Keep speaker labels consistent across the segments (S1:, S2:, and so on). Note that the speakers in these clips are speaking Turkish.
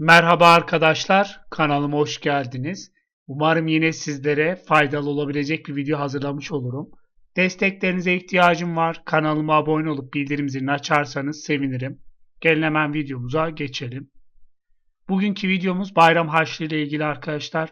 S1: Merhaba arkadaşlar, kanalıma hoş geldiniz. Umarım yine sizlere faydalı olabilecek bir video hazırlamış olurum. Desteklerinize ihtiyacım var. Kanalıma abone olup bildirim zilini açarsanız sevinirim. Gelin hemen videomuza geçelim. Bugünkü videomuz bayram harçlığı ile ilgili arkadaşlar.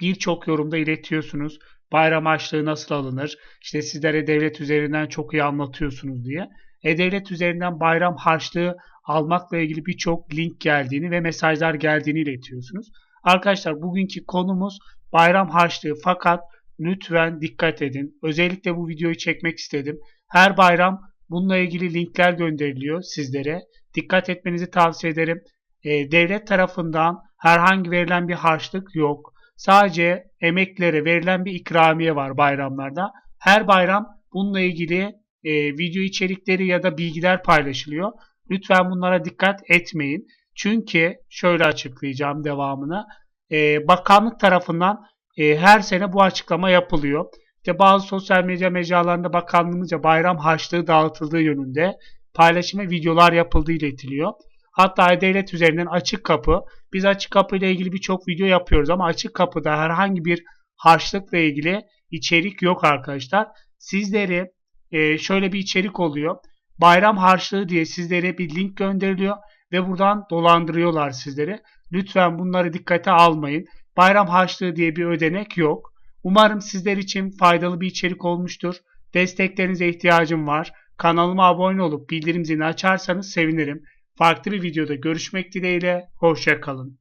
S1: Birçok yorumda iletiyorsunuz. Bayram harçlığı nasıl alınır? İşte sizlere devlet üzerinden çok iyi anlatıyorsunuz diye. E-Devlet üzerinden bayram harçlığı almakla ilgili birçok link geldiğini ve mesajlar geldiğini iletiyorsunuz. Arkadaşlar bugünkü konumuz bayram harçlığı fakat lütfen dikkat edin. Özellikle bu videoyu çekmek istedim. Her bayram bununla ilgili linkler gönderiliyor sizlere. Dikkat etmenizi tavsiye ederim. E, devlet tarafından herhangi verilen bir harçlık yok. Sadece emeklere verilen bir ikramiye var bayramlarda. Her bayram bununla ilgili e, video içerikleri ya da bilgiler paylaşılıyor. Lütfen bunlara dikkat etmeyin. Çünkü şöyle açıklayacağım devamını. E, bakanlık tarafından e, her sene bu açıklama yapılıyor. İşte bazı sosyal medya mecralarında bakanlığımızca bayram harçlığı dağıtıldığı yönünde paylaşım ve videolar yapıldığı iletiliyor. Hatta devlet üzerinden açık kapı. Biz açık kapı ile ilgili birçok video yapıyoruz ama açık kapıda herhangi bir harçlıkla ilgili içerik yok arkadaşlar. Sizleri e, şöyle bir içerik oluyor. Bayram harçlığı diye sizlere bir link gönderiliyor ve buradan dolandırıyorlar sizleri. Lütfen bunları dikkate almayın. Bayram harçlığı diye bir ödenek yok. Umarım sizler için faydalı bir içerik olmuştur. Desteklerinize ihtiyacım var. Kanalıma abone olup bildirim zilini açarsanız sevinirim. Farklı bir videoda görüşmek dileğiyle. Hoşçakalın.